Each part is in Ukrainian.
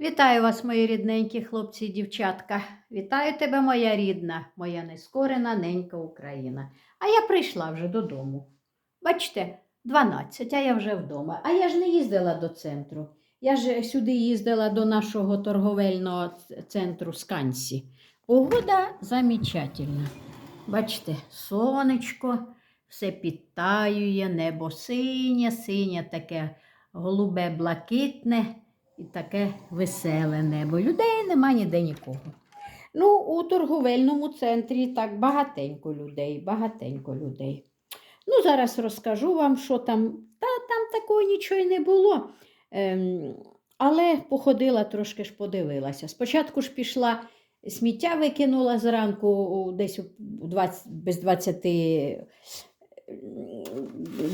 Вітаю вас, мої рідненькі хлопці і дівчатка. Вітаю тебе, моя рідна, моя нескорена ненька Україна. А я прийшла вже додому. Бачите, 12, а я вже вдома. А я ж не їздила до центру. Я ж сюди їздила до нашого торговельного центру Скансі. Погода замечательна. Бачите, сонечко, все підтаює, небо синє, синє таке голубе блакитне і таке веселе небо. Людей нема ніде нікого. Ну, у торговельному центрі так багатенько людей, багатенько людей. Ну, зараз розкажу вам, що там. Та там такого нічого й не було. Ем, але походила, трошки ж подивилася. Спочатку ж пішла, сміття викинула зранку, десь у 20, без 20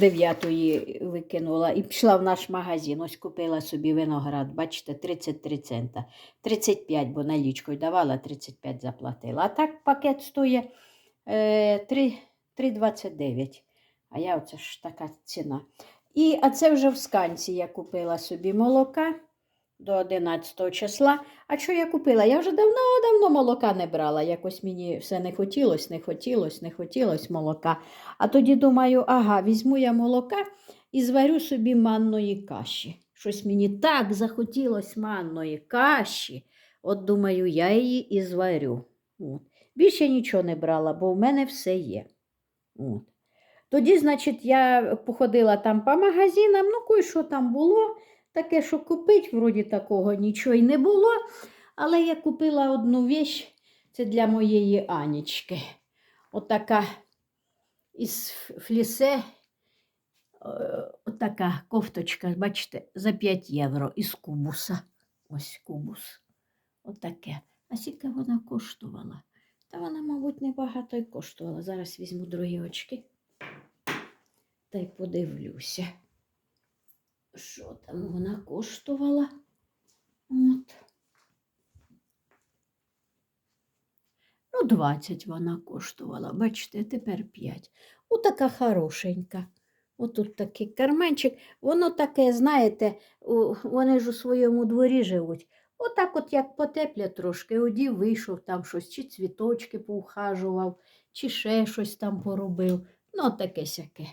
дев'ятої викинула і пішла в наш магазин. Ось купила собі виноград, бачите, 33 цента. 35, бо налічкою давала, 35 заплатила. А так пакет стоїть е, 3 3,29. А я оце ж така ціна. І, а це вже в сканці я купила собі молока до 11 числа. А що я купила? Я вже давно-давно молока не брала. Якось мені все не хотілося, не хотілося, не хотілося молока. А тоді думаю, ага, візьму я молока і зварю собі манної каші. Щось мені так захотілося манної каші. От думаю, я її і зварю. От. Більше нічого не брала, бо в мене все є. От. Тоді, значить, я походила там по магазинам, ну кое що там було, таке, що купити, вроді такого нічого й не було. Але я купила одну віч, це для моєї Анічки. Отака із флісе, е, отака кофточка, бачите, за 5 євро із кубуса. Ось кубус. Отаке. А скільки вона коштувала? Та вона, мабуть, небагато й коштувала. Зараз візьму другі очки та й подивлюся. Що там вона коштувала? От. Ну, 20 вона коштувала, бачите, тепер 5. Отака хорошенька. Отут такий карманчик. Воно таке, знаєте, вони ж у своєму дворі живуть. Отак, от як потепля трошки, одів, вийшов там щось, чи цвіточки поухажував, чи ще щось там поробив. Ну, таке сяке.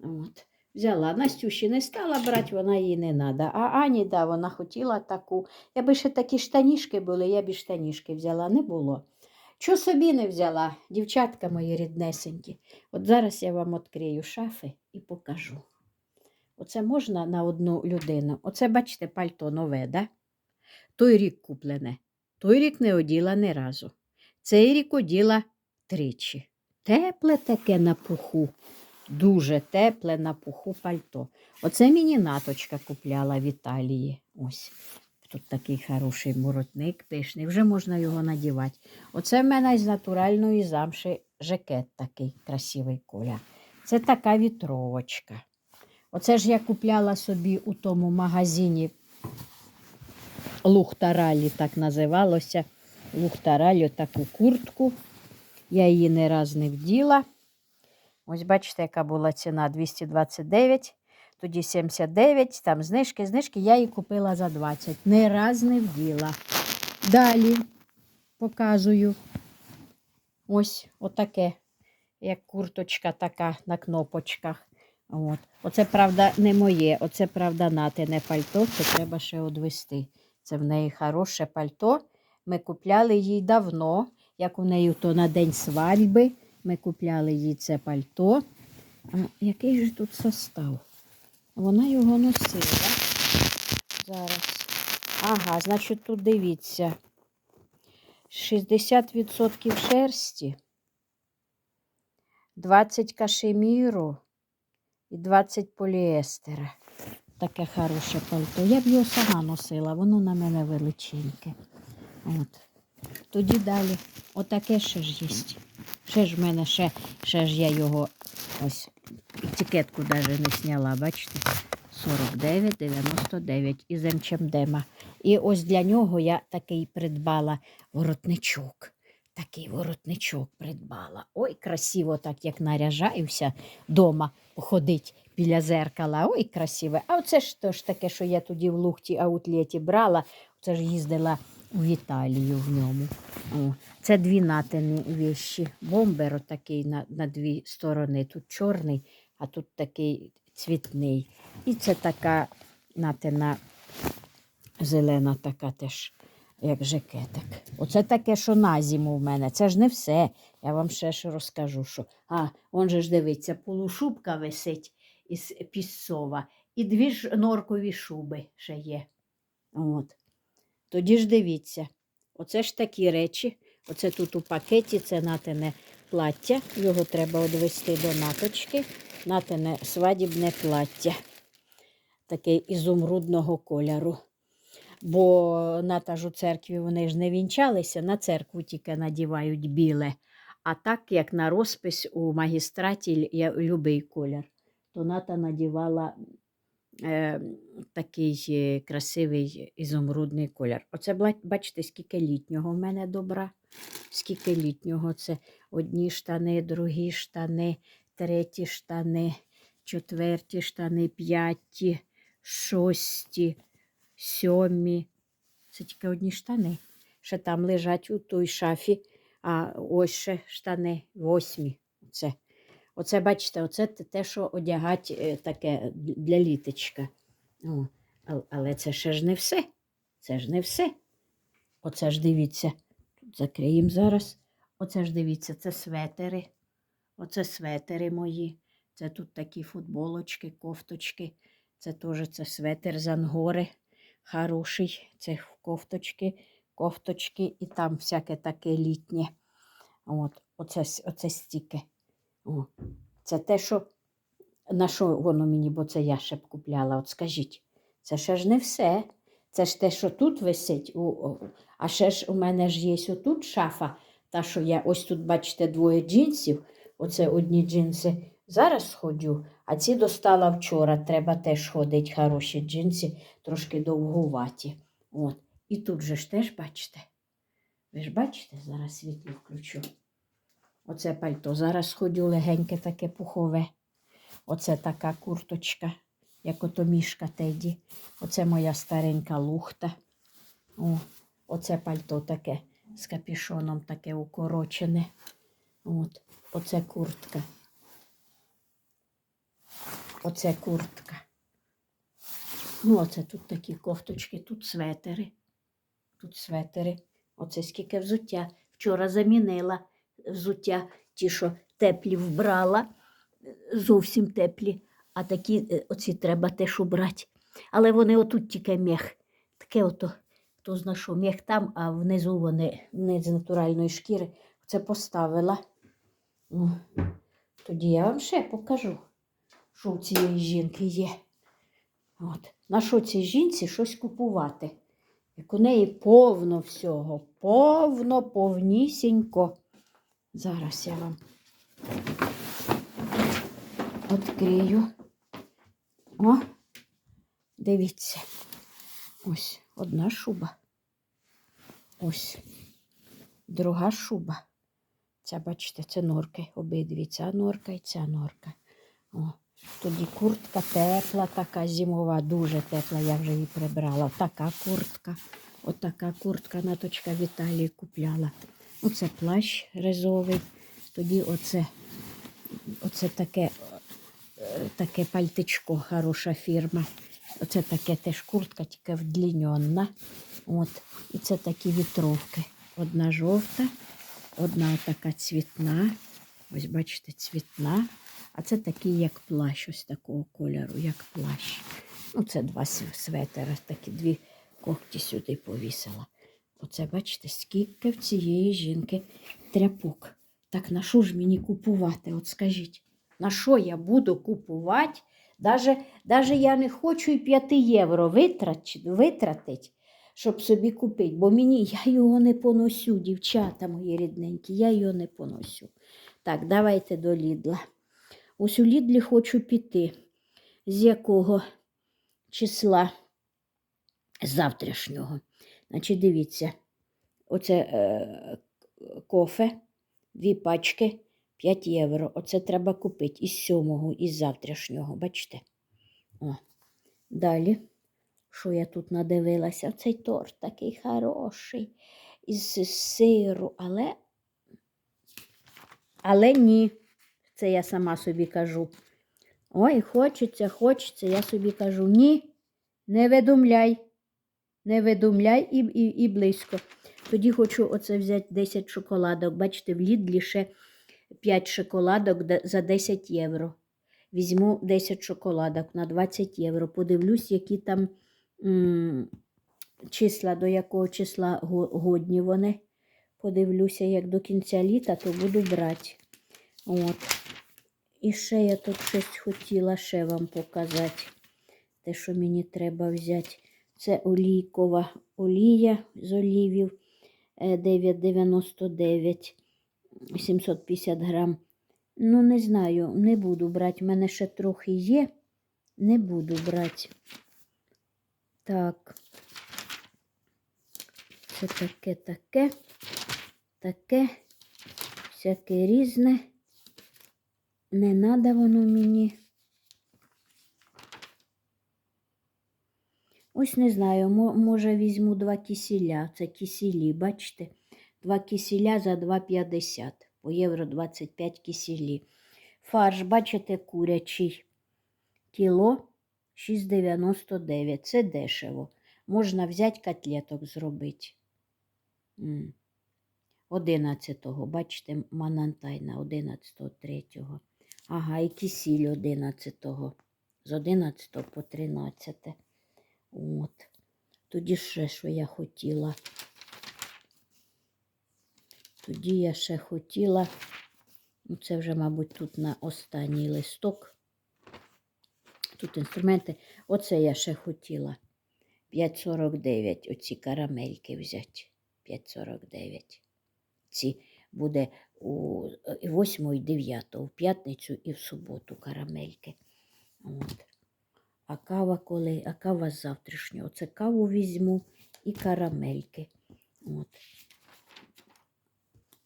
От. Взяла. Настюші не стала брати, вона їй не треба. А Ані, да, вона хотіла таку. Я би ще такі штанішки були, я б і штанішки взяла, не було. Що собі не взяла, дівчатка мої ріднесенькі. От зараз я вам відкрию шафи і покажу. Оце можна на одну людину. Оце, бачите, пальто нове, да? Той рік куплене. Той рік не оділа ні разу. Цей рік оділа тричі. Тепле таке на пуху. Дуже тепле на пуху пальто. Оце мені наточка купляла в Італії. Ось. Тут такий хороший воротник пишний, вже можна його надівати. Оце в мене з натуральної замши жакет такий красивий коля. Це така вітровочка. Оце ж я купляла собі у тому магазині Лухтаралі, так називалося. Лухтаралі таку куртку. Я її не раз не вділа. Ось бачите, яка була ціна 229, тоді 79, там знижки, знижки. Я її купила за 20. Не раз не вділа. Далі показую. Ось отаке, як курточка така на кнопочках. От. Оце, правда, не моє, оце, правда, натине пальто, це треба ще одвести. Це в неї хороше пальто. Ми купляли їй давно, як у неї то на день свадьби. Ми купляли їй це пальто. А який же тут состав? Вона його носила. Зараз. Ага, значить, тут дивіться. 60% шерсті, 20 кашеміру і 20 поліестера. Таке хороше пальто. Я б його сама носила, воно на мене величеньке. От. Тоді далі. Отаке ще ж є. Ще ж в мене ще, ще ж я його ось етикетку навіть не сняла, бачите? 49,99 із МЧМДема. І ось для нього я такий придбала воротничок. такий воротничок придбала. Ой, красиво, так як наряжаюся дома походить біля зеркала. Ой, красиве. А оце ж то ж таке, що я тоді в лухті аутлеті брала, це ж їздила в Італію в ньому. О, це дві натини віші. Бомбер отакий на, на дві сторони. Тут чорний, а тут такий цвітний. І це така натина зелена, така теж, як жакетик. Оце таке, що на зиму в мене. Це ж не все. Я вам ще ж розкажу, що. А, он же ж дивиться, полушубка висить із пісцова, і дві ж норкові шуби ще є. От. Тоді ж дивіться, оце ж такі речі. Оце тут у пакеті це натине плаття. Його треба одвести до наточки. Натине свадібне плаття. Таке ізумрудного кольору. Бо ната у церкві вони ж не вінчалися, на церкву тільки надівають біле. А так, як на розпис у магістраті любий колір, то ната надівала е, такий красивий ізумрудний колір. Оце бачите, скільки літнього в мене добра. Скільки літнього це одні штани, другі штани, треті штани, четверті штани, п'яті, шості, сьомі. Це тільки одні штани. Ще там лежать у той шафі, а ось ще штани восьмі. Оце. Оце, бачите, оце те- що одягать е, таке для літочка. О, але це ще ж не все. Це ж не все. Оце ж дивіться. Закриємо зараз. Оце ж дивіться, це светери. Оце светери мої. Це тут такі футболочки, кофточки. Це теж це светер з ангори. Хороший. Це кофточки, кофточки і там всяке таке літнє. От, оце, оце стільки. О, це те, що на що воно мені, бо це я ще б купляла. От скажіть, це ще ж не все. Це ж те, що тут висить. У, о, а ще ж у мене ж є отут шафа. Та, що я ось тут, бачите, двоє джинсів. Оце одні джинси зараз ходжу, а ці достала вчора. Треба теж ходити хороші джинси, трошки довгуваті. От. І тут же ж теж бачите. Ви ж бачите, зараз світло включу. Оце пальто. Зараз ходю легеньке таке пухове. Оце така курточка, як ото мішка Теді. Оце моя старенька лухта. О, оце пальто таке з капішоном таке укорочене. От, оце куртка. Оце куртка. Ну, оце тут такі кофточки, тут светери. Тут светери. Оце скільки взуття. Вчора замінила взуття, ті, що теплі вбрала, е, зовсім теплі, а такі е, оці треба теж убрати. Але вони отут тільки мех. Таке ото, хто зна що, мех там, а внизу вони не з натуральної шкіри. Це поставила. О, Тоді я вам ще покажу, що у цієї жінки є. От. На що цій жінці щось купувати? Як у неї повно всього, повно, повнісінько. Зараз я вам відкрию. О, дивіться. Ось одна шуба. Ось друга шуба. Ця, бачите, це норки. Обидві. Ця норка і ця норка. О, тоді куртка тепла, така зимова, дуже тепла, я вже її прибрала. Така куртка. Отака куртка наточка в Італії купляла. Оце плащ резовий. Тоді оце, оце таке, е, таке пальтичко, хороша фірма. Оце таке теж куртка, тільки вдліньонна. От. І це такі вітровки. Одна жовта, одна така цвітна. Ось бачите, цвітна. А це такий, як плащ, ось такого кольору, як плащ. Ну, це два светера, такі дві когті сюди повісила. Оце, бачите, скільки в цієї жінки тряпок. Так на що ж мені купувати? От скажіть, на що я буду купувати? Даже, даже я не хочу і 5 євро витрат, витратити, щоб собі купити, бо мені я його не поносю, дівчата мої рідненькі, я його не поносю. Так, давайте до Лідла. Ось у Лідлі хочу піти. З якого числа завтрашнього. Значить, дивіться, оце е, кофе, дві пачки 5 євро. Оце треба купити із сьомого, із завтрашнього, бачите? О. Далі, що я тут надивилася? Цей торт такий хороший, із сиру, але, але ні. Це я сама собі кажу. Ой, хочеться, хочеться, я собі кажу, ні, не видумляй, не видумляй і, і, і близько. Тоді хочу оце взяти 10 шоколадок. Бачите, в Лідлі ще 5 шоколадок за 10 євро. Візьму 10 шоколадок на 20 євро. Подивлюсь, які там м, числа, до якого числа годні вони. Подивлюся, як до кінця літа, то буду брати. От. І ще я тут щось хотіла ще вам показати. Те, що мені треба взяти. Це олійкова олія з олівів е, 9,99 750 грам. Ну, не знаю, не буду брати. У мене ще трохи є. Не буду брати. Так. Це таке, таке, таке, всяке різне. Не надо воно мені. Ось не знаю, може візьму два кисіля. Це кисілі, бачите? Два кисіля за 2,50. По євро 25 кисілі. Фарш, бачите, курячий. Кіло 6,99. Це дешево. Можна взяти котлеток зробити. М. 11-го, бачите, Манантайна 11-го, 3-го. Ага, і кисіль 11-го. З 11 по 13. От. Тоді ще, що я хотіла. Тоді я ще хотіла. Ну, це вже, мабуть, тут на останній листок. Тут інструменти. Оце я ще хотіла. 5,49. Оці карамельки взяти. 5,49. Ці буде у 8 і 9, в п'ятницю і в суботу карамельки. От. А кава коли? А кава з завтрашнього. Це каву візьму і карамельки. От.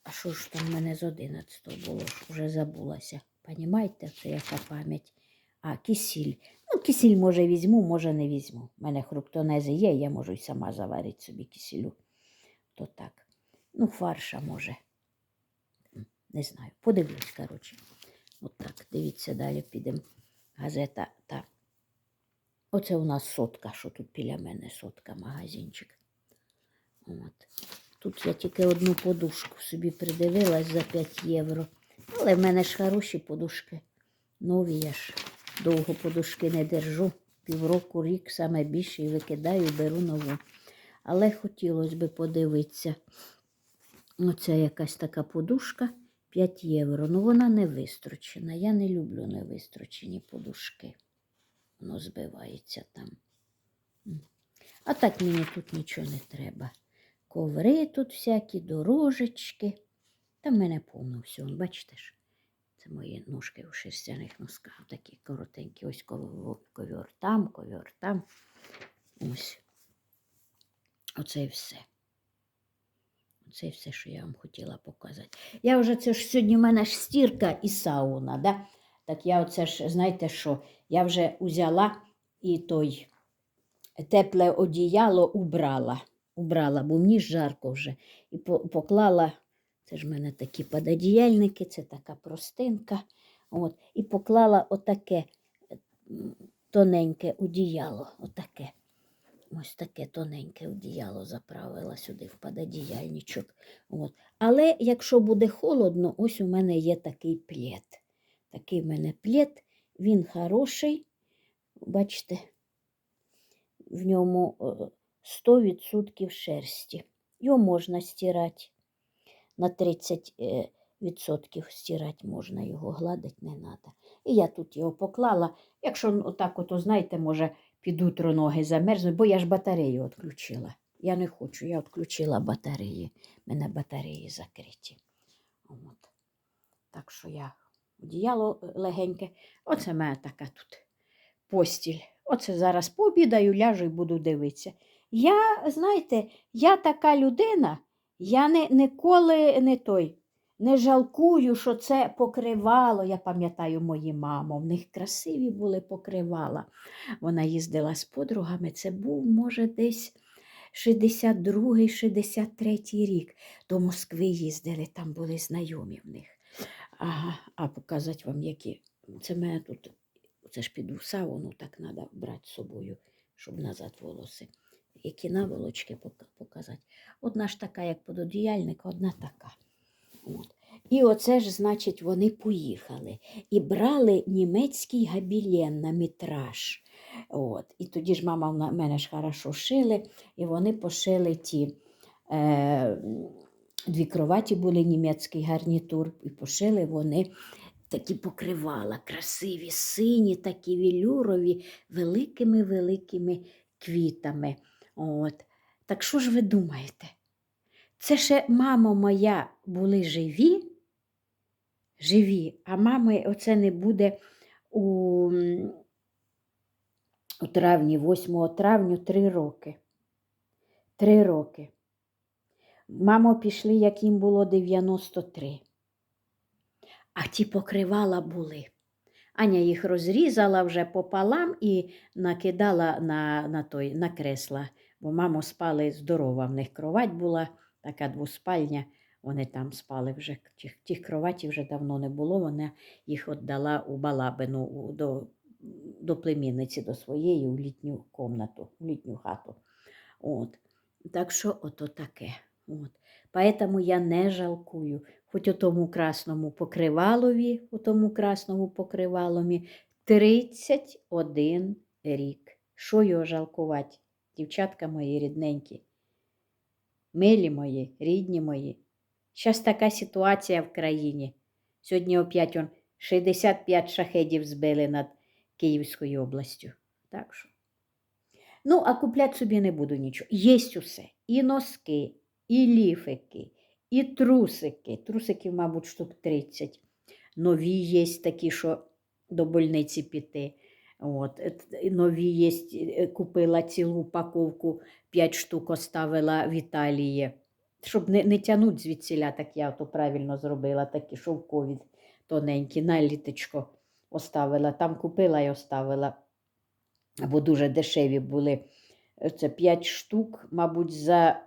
А що ж там в мене з 11 було? Вже забулася. Понімаєте, це яка пам'ять. А, кисіль. Ну, кисіль, може, візьму, може, не візьму. У мене хруптонези є, я можу й сама заварити собі кисілю. То так. Ну, фарша може. Не знаю. Подивлюсь, коротше. От так. Дивіться, далі підемо. Газета та. Оце у нас сотка, що тут біля мене сотка, магазинчик. От. Тут я тільки одну подушку собі придивилась за 5 євро. Але в мене ж хороші подушки. Нові я ж довго подушки не держу. Півроку, рік саме більше і викидаю, беру нову. Але хотілося б подивитися. Оце якась така подушка 5 євро. Ну вона не вистрочена. Я не люблю невистрочені подушки. Воно збивається там. А так мені тут нічого не треба. Коври тут всякі, дорожечки. Та в мене повно всього. Бачите ж, це мої ножки у шерстяних носках. Такі коротенькі. Ось ков- ковер там, ковер там. Ось. Оце і все. Оце все, що я вам хотіла показати. Я вже це ж сьогодні в мене ж стірка і сауна, да? Так я оце ж, знаєте що, я вже узяла і той тепле одіяло убрала. Убрала, бо мені жарко вже. І поклала, це ж в мене такі пододіяльники, це така простинка. От, і поклала отаке тоненьке одіяло. Отаке. Ось таке тоненьке одіяло заправила сюди в пододіяльничок. От. Але якщо буде холодно, ось у мене є такий плед. Такий в мене плед, він хороший. Бачите, в ньому е, 100% шерсті. Його можна стирати. На 30% е, стирати можна, його гладити не треба. І я тут його поклала. Якщо ну, отак, от, знаєте, може, під утро ноги замерзнуть, бо я ж батарею відключила. Я не хочу, я відключила батареї. У мене батареї закриті. От. Так що я одіяло е, легеньке. Оце в така тут постіль. Оце зараз пообідаю, ляжу і буду дивитися. Я, знаєте, я така людина, Я не, ніколи не той. Не жалкую, що це покривало. Я пам'ятаю мої мамо, в них красиві були покривала. Вона їздила з подругами. Це був, може, десь 62-63 рік. До Москви їздили, там були знайомі в них. Ага, а показати вам, які. Це мене тут, це ж піду в сауну, так треба брати з собою, щоб назад волоси. Які наволочки показати. Одна ж така, як пододіяльник, одна така. От. І оце ж, значить, вони поїхали і брали німецький габілен на мітраж. От. І тоді ж мама в мене ж хорошо шили, і вони пошили ті. Е, дві кроваті були німецький гарнітур, і пошили вони такі покривала, красиві, сині, такі вілюрові, великими-великими квітами. От. Так що ж ви думаєте? Це ще мама моя були живі, живі, а мами оце не буде у, у травні, 8 травня, три роки. Три роки. Мамо пішли, як їм було 93. А ті покривала були. Аня їх розрізала вже пополам і накидала на, на, той, на кресла, бо мамо спали здорова. В них кровать була, така двоспальня. Вони там спали вже. Тих, тих кроватів вже давно не було. Вона їх віддала у балабину до, до племінниці, до своєї у літню комнату, у літню хату. От. Так що ото таке. От. Поэтому я не жалкую, хоч у тому красному покривалові, у тому красному покривалові 31 рік. Що його жалкувати, дівчатка мої рідненькі, милі мої, рідні мої. Зараз така ситуація в країні. Сьогодні опять он 65 шахедів збили над Київською областю. Так що. Ну, а купляти собі не буду нічого. Єсть усе. І носки, і ліфики, і трусики. Трусиків, мабуть, штук 30. Нові є такі, що до больниці піти. От. е, Нові є, купила цілу упаковку, 5 штук оставила в Італії. Щоб не, не тягнути звідсіля, так я то правильно зробила, такі шовкові тоненькі, на літочко оставила. Там купила і оставила або дуже дешеві були. Е, Це 5 штук, мабуть, за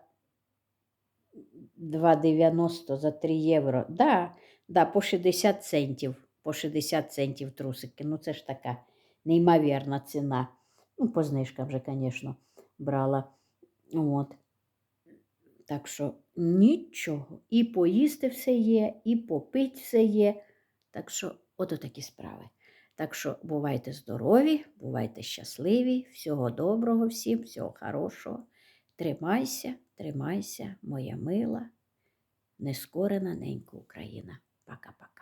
2,90 за 3 євро. Да, да, по 60 центів. По 60 центів трусики. Ну, це ж така неймовірна ціна. Ну, по знижкам вже, звісно, брала. От. Так що нічого. І поїсти все є, і попити все є. Так що, ото такі справи. Так що бувайте здорові, бувайте щасливі, всього доброго всім, всього хорошого. Тримайся, Тримайся, моя мила, нескорена ненька Україна. Пока-пока.